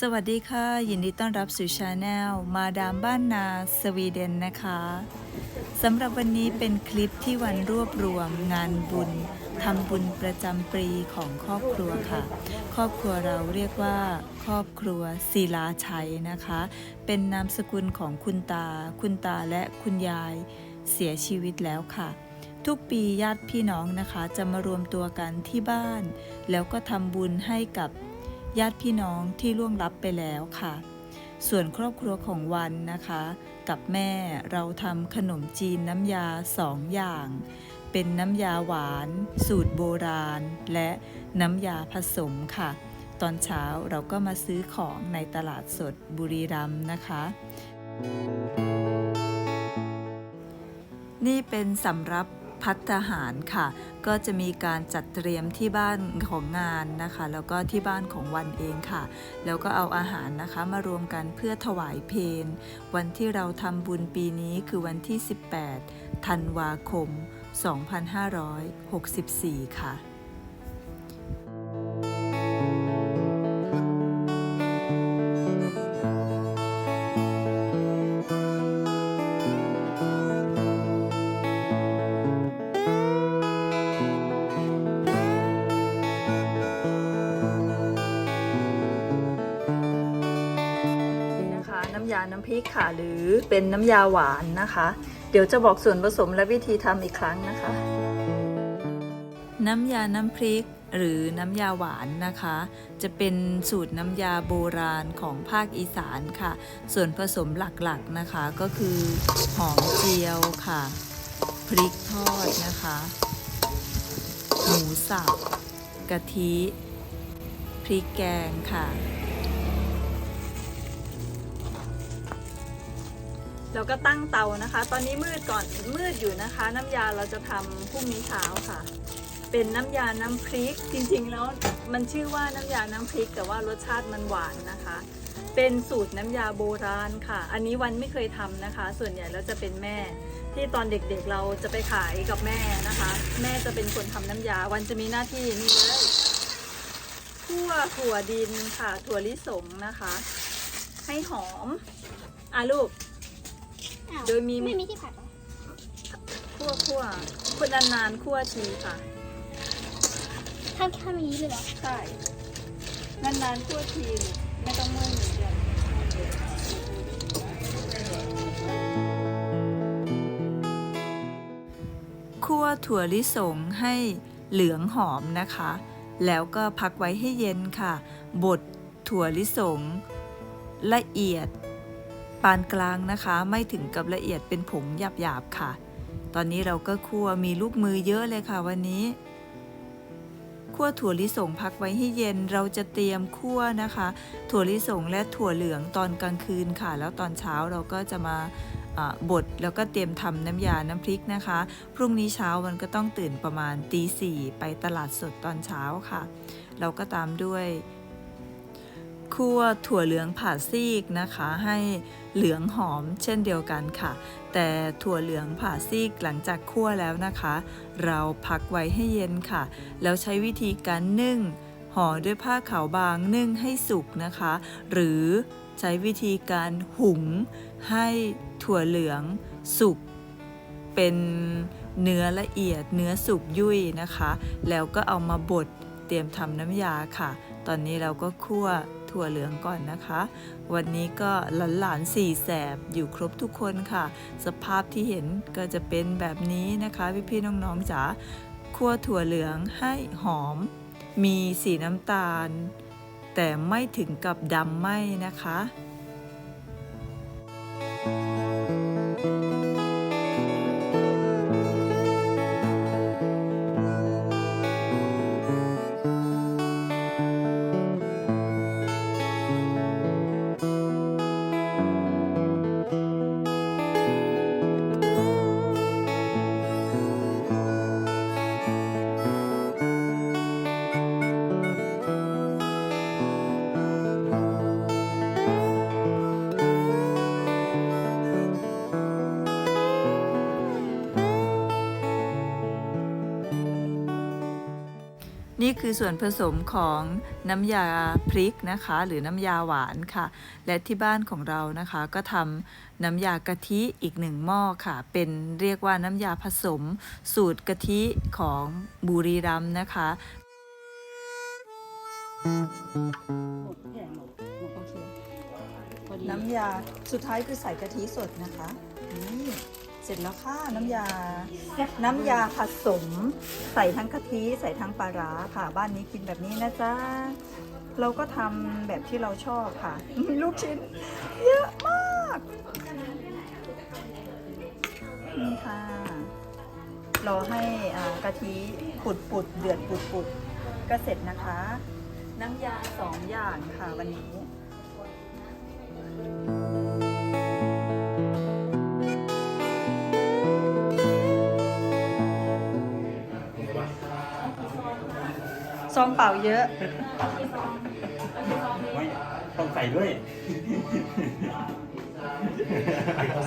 สวัสดีค่ะ ยินดีต้อนรับสู่ชาแนลมาดามบ้านนาสวีเดนนะคะสำหรับวันนี้เป็นคลิปที่วันรวบรวมงานบุญทำบุญประจำปีของครอบครัวค่ะ ครอบครัวเราเรียกว่า ครอบครัวศิลาชัยนะคะ เป็นนามสกุลของคุณตา คุณตาและคุณยายเสียชีวิตแล้วค่ะ ทุกปีญาติพี่น้องนะคะ จะมารวมตัวกันที่บ้าน แล้วก็ทำบุญให้กับ ญาติพี่น้องที่ล่วงลับไปแล้วค่ะ ส่วนครอบครัวของวันนะคะ กับแม่เราทำขนมจีนน้ำยาสองอย่าง เป็นน้ำยาหวาน สูตรโบราณ และน้ำยาผสมค่ะ ตอนเช้าเราก็มาซื้อของในตลาดสดบุรีรัมย์นะคะนี่เป็นสำรับ พัฒหารค่ะ ก็จะมีการจัดเตรียมที่บ้านของงานนะคะ แล้วก็ที่บ้านของวันเองค่ะ แล้วก็เอาอาหารนะคะมารวมกันเพื่อถวายเพลวันที่เราทำบุญปีนี้คือวันที่ 18 ธันวาคม 2564 ค่ะาน้ำพริกค่ะหรือเป็นน้ำยาหวานนะคะ เดี๋ยวจะบอกส่วนผสมและวิธีทำอีกครั้งนะคะ น้ำยาน้ำพริกหรือน้ำยาหวานนะคะ จะเป็นสูตรน้ำยาโบราณของภาคอีสานค่ะ ส่วนผสมหลักๆนะคะก็คือหอมเจียวค่ะ พริกทอดนะคะ หมูสับกะทิ พริกแกงค่ะ เราก็ตั้งเตานะคะ ตอนนี้มืดก่อนมืดอยู่นะคะ น้ำยาเราจะทำพรุ่งนี้เช้าค่ะ เป็นน้ำยาน้ำพริกจริงๆ แล้วมันชื่อว่าน้ำยาน้ำพริก แต่ว่ารสชาติมันหวานนะคะ เป็นสูตรน้ำยาโบราณค่ะ อันนี้วันไม่เคยทำนะคะ ส่วนใหญ่แล้วจะเป็นแม่ ที่ตอนเด็กๆเราจะไปขายกับแม่นะคะ แม่จะเป็นคนทำน้ำยาวันจะมีหน้าที่นี่เลยคั่วถั่วดินค่ะ ถั่วลิสงนะคะ ให้หอมอะลูก อ้าวโดยมี ไม่มีที่ผัดเหรอคั่วคั่วคนนานๆคั่วทีค่ะถ้าถ้ามีเลยเหรอใช่ นานๆคั่วที ไม่ต้องมุ่งเหมือนเดิมคั่วถั่วลิสงให้เหลืองหอมนะคะ แล้วก็พักไว้ให้เย็นค่ะ บดถั่วลิสง ละเอียดปานกลางนะคะ ไม่ถึงกับละเอียดเป็นผงหยาบๆค่ะ ตอนนี้เราก็คั่วมีลูกมือเยอะเลยค่ะวันนี้คั่วถั่วลิสงพักไว้ให้เย็นเราจะเตรียมคั่วนะคะ ถั่วลิสงและถั่วเหลืองตอนกลางคืนค่ะ แล้วตอนเช้าเราก็จะมาอ่าบดแล้วก็เตรียมทำน้ำยาน้ำพริกนะคะ พรุ่งนี้เช้ามันก็ต้องตื่นประมาณตีสี่ไปตลาดสดตอนเช้าค่ะ เราก็ตามด้วย คั่วถั่วเหลืองผ่าซีกนะคะ ให้เหลืองหอมเช่นเดียวกันค่ะ แต่ถั่วเหลืองผ่าซีกหลังจากคั่วแล้วนะคะ เราพักไว้ให้เย็นค่ะ แล้วใช้วิธีการนึ่งห่อด้วยผ้าขาวบางนึ่งให้สุกนะคะ หรือใช้วิธีการหุงให้ถั่วเหลืองสุกเป็นเนื้อละเอียดเนื้อสุกยุ่ยนะคะ แล้วก็เอามาบดเตรียมทำน้ำยาค่ะ ตอนนี้เราก็คั่ว ถั่วเหลืองก่อนนะคะ วันนี้ก็หลานๆสี่แสบอยู่ครบทุกคนค่ะ สภาพที่เห็นก็จะเป็นแบบนี้นะคะ พี่ๆน้องๆจ๋าคั่วถั่วเหลืองให้หอม มีสีน้ำตาล แต่ไม่ถึงกับดำไหมนะคะ คือส่วนผสมของน้ำยาพริกนะคะ หรือน้ำยาหวานค่ะ และที่บ้านของเรานะคะก็ทำน้ำยากะทิอีกหนึ่งหม้อค่ะ เป็นเรียกว่าน้ำยาผสม สูตรกะทิของบุรีรัมย์นะคะหมดแข็งหมดหมดโอเคพอดีน้ำยาสุดท้ายคือใส่กะทิสดนะคะนี่ เสร็จแล้วค่ะน้ำยา น้ำยาผสม ใส่ทั้งกะทิใส่ทั้งปลาร้าค่ะ บ้านนี้กินแบบนี้นะจ๊ะเราก็ทำแบบที่เราชอบค่ะ ลูกชิ้น เยอะมากนี่ค่ะรอให้อ่ากะทิปุดปุดๆเดือดปุดปุดๆก็เสร็จนะคะ น้ำยาสองอย่างค่ะวันนี้ ซองเปล่าเยอะ ไม่ต้องใส่ด้วย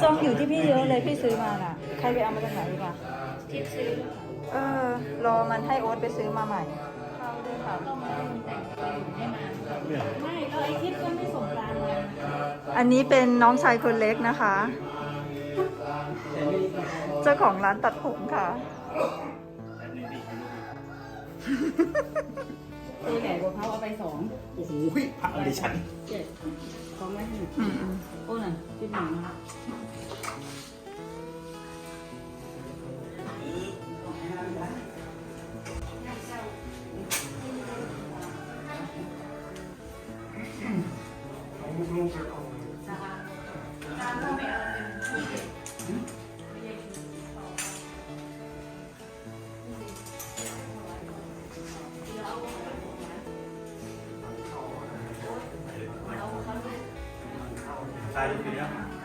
ซองอยู่ที่พี่เยอะเลยพี่ซื้อมาน่ะ ใครไปเอามาจากไหนดีกว่าทิปซื้อเออ รอมันให้โอ๊ตไปซื้อมาใหม่ เข้าด้วยค่ะก็มาแต่งตัวอยู่ไม่นานเนี่ยไม่แล้วไอ้ทิปก็ไม่ส่งกรารเลยอันนี้เป็นน้องชายคนเล็กนะคะ เจ้าของร้านตัดผมค่ะ ตัวใหญ่กว่าเขาเอาไปสองโอ้โหพระอริชันเจ็ดเขาไม่ให้อืมโอ้น่ะที่หนึ่ง ส่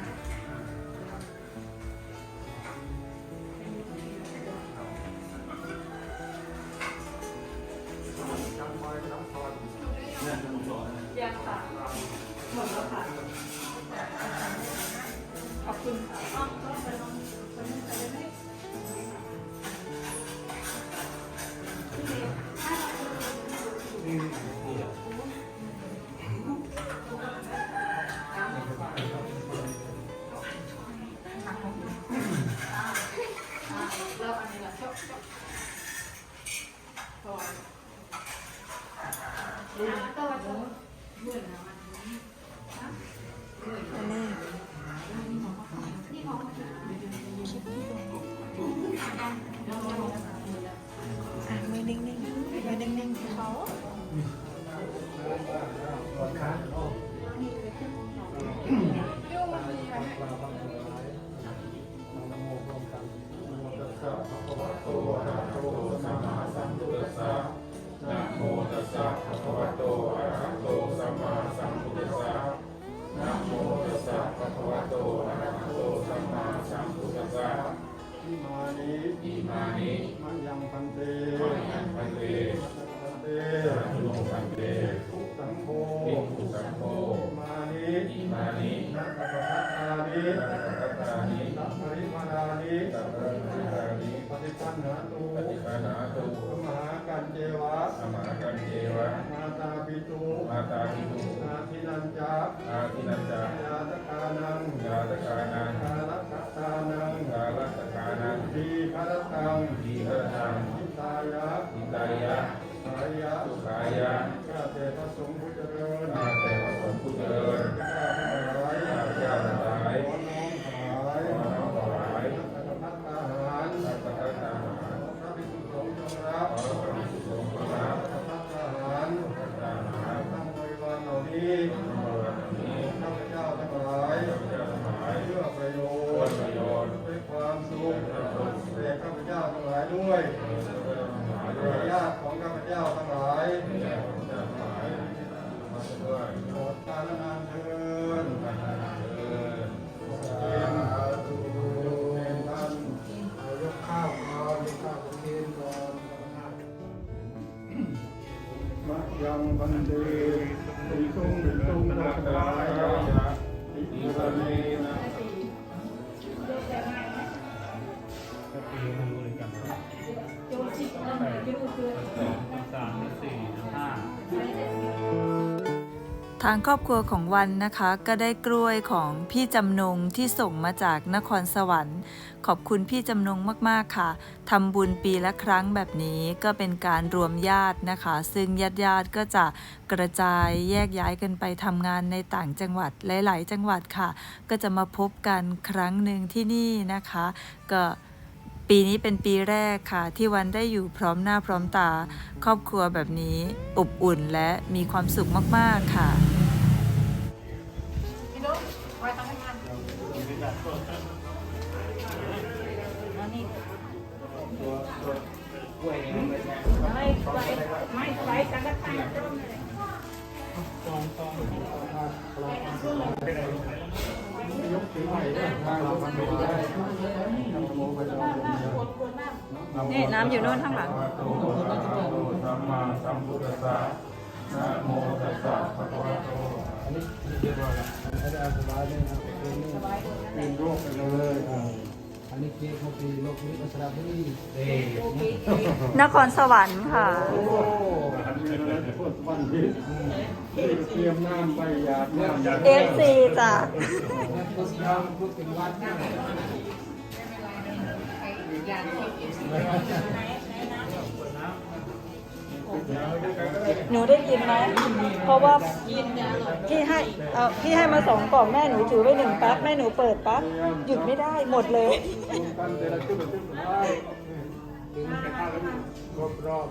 นินัตปริมานานินัตปริมานานิปฏิปันหาตุปฏิปันหาตุสมหากันเจวะสมหากันเจวะมาตาปิตุมาตาปิตุอาทินันจาอาทินันจายาตกานังยาตกานังกาลัตตานังกาลัตตานังทีฆระตังทีฆระตังอิตายะอิตายะสายะสุขายะข้าแต่พระสงฆ์ผู้เจ้า ทางครอบครัวของวันนะคะก็ได้กล้วยของพี่จำนงที่ส่งมาจากนครสวรรค์ ขอบคุณพี่จำนงมากๆค่ะทำบุญปีละครั้งแบบนี้ก็เป็นการรวมญาตินะคะ ซึ่งญาติญาติๆก็จะกระจายแยกย้ายกันไปทำงานในต่างจังหวัดหลาย ๆ จังหวัดค่ะ ก็จะมาพบกันครั้งหนึ่งที่นี่นะคะ ก็ ปีนี้เป็นปีแรกค่ะ ที่วันได้อยู่พร้อมหน้าพร้อมตา ครอบครัวแบบนี้อบอุ่นและมีความสุขมาก ๆ ค่ะแล้วนี่ไม่ นี่น้ำอยู่โน่นข้างหลังสัมมาสัมพุทธัสสะนะโมตัสสะภะคะวะโตอันนี้เรียบร้อยแล้วอันนี้สบายเลยนะเป็นโรคไปเลยอ่าอันนี้เค้กโมปีโลกนี้ก็สระบุรีเอ๊ะนครสวรรค์ค่ะโอ้อันนี้แล้วแต่พวกวันพิษนี่เตรียมน้ำไปหยาดน้ำหยาด FC จ้ะแล้วก็สระพูดถึงวัดนะ หนูได้กินไหมเพราะว่าพี่ให้เออพี่ให้มาสองกล่องแม่หนูถือไว้หนึ่งแป๊บแม่หนูเปิดปั๊บหยุดไม่ได้หมดเลยรวมกันแต่ละจุดละจุดได้ครบรอบ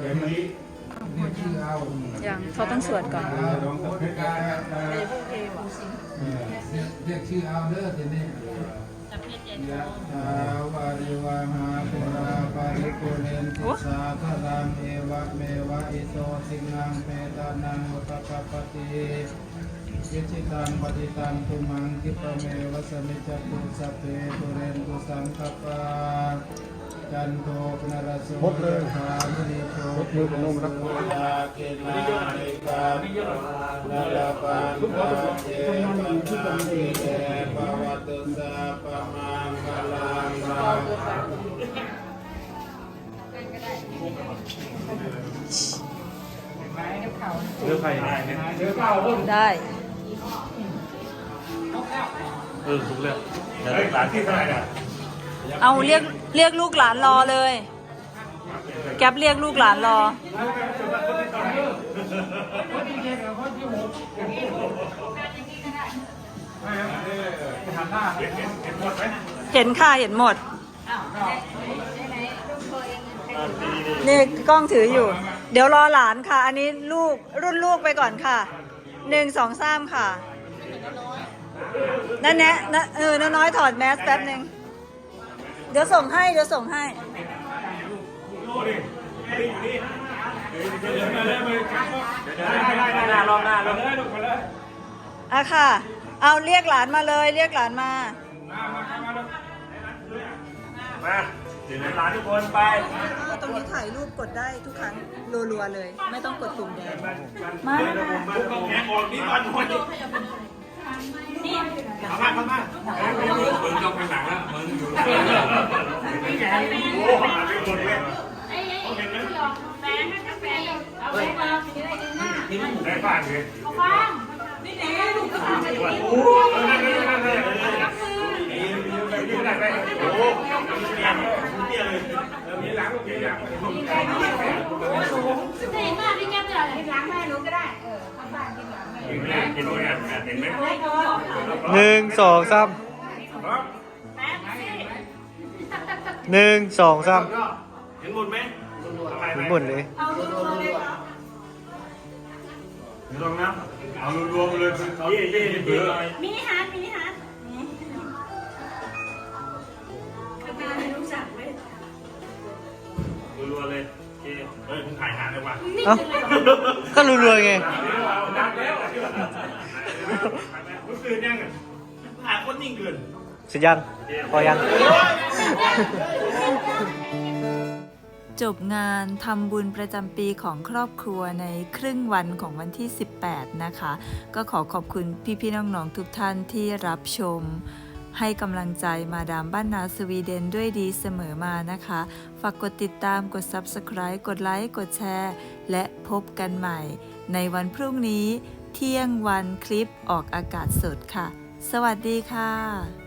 เดี๋ยวนี้เรียกชื่อเอายังเขาต้องสวดก่อนลองสังเกตการณ์เรียกชื่อเอาเด้อเดี๋ยวนี้ ยะถาวาริวหาปุราปาริปุเรนติสาคลังเอวะเมวะอิโตสิงังเปตานังอุตตปปติยิจิตังปฏิตังตุมังคิปะเมวะสมิจจตุสัพเพปุเรนตุสังคปาจันโทปนรสโสธามิโชติปนุรักยาเกนาลิกานาลปันตาเจปนามิเตปวั เลือกใครได้ได้เออถูกแล้วเฮ้ยหลานที่เท่าไหร่เนี่ยเอาเรียกเรียกลูกหลานรอเลย แก๊ปเรียกลูกหลานรอเห็นค่ะเห็นหมด นี่กล้องถืออยู่ เดี๋ยวรอหลานค่ะ อันนี้ลูกรุ่นลูกไปก่อนค่ะหนึ่งสองสามค่ะนั่นแนะนะเออน้อยๆถอดแมสแป๊บหนึ่งเดี๋ยวส่งให้ เดี๋ยวส่งให้ได้ได้ได้ได้รอบหน้ารอบหน้าอะค่ะ เอาเรียกหลานมาเลย เรียกหลานมา มาเดี๋ยวหลานทุกคนไปตรงนี้ถ่ายรูปกดได้ทุกครั้งรัวๆเลย ไม่ต้องกดปุ่มแดงมามาต้องแกออกนี่ก่อนคนเข้ามาเข้ามามึงจ้องไปหนังแล้วมึงอยู่โอ้หาไม่หมดเลยไอ้ไอ้ที่ออกแฟนกาแฟเอาไปมาจะได้ดึงหน้าได้บ้านเลยเอาฟังนี่แหละลูกก็ทำไปดีโอ้นั่นนั่นนั่นนั่นนี่ได้ไปโอ้ เตี้ยเตี้ยเลยมีหลังมีหลังเห็นมากพี่แก้มจะให้ล้างแม่รู้ก็ได้เออข้างบ้านกินหลังแม่เห็นไหมเห็นไหมเห็นไหมไม่พอหนึ่งสองสามแป๊บสิหนึ่งสองสามเห็นหมดไหมหมุนหมดเลยเอาลูกเลยเหรอลองนะเอารวมเลยเย่เย่เบื่อมินิฮาร์ดมินิฮาร์ด กระดาษรู้จักไหมรัวเลยเย่เฮ้ยคุณถ่ายหาเลยว่ะเอ้าก็รวยๆไงดังแล้วรู้สึกยังหาคนนิ่งเกิน เสร็จยังพอยัง จบงานทำบุญประจำปีของครอบครัวในครึ่งวันของวันที่ 18 นะคะ ก็ขอขอบคุณพี่ๆน้องๆทุกท่านที่รับชม ให้กำลังใจมาดามบ้านนาสวีเดนด้วยดีเสมอมานะคะ ฝากกดติดตามกด Subscribe กดไลค์กดแชร์ และพบกันใหม่ ในวันพรุ่งนี้ เที่ยงวันคลิปออกอากาศสดค่ะ สวัสดีค่ะ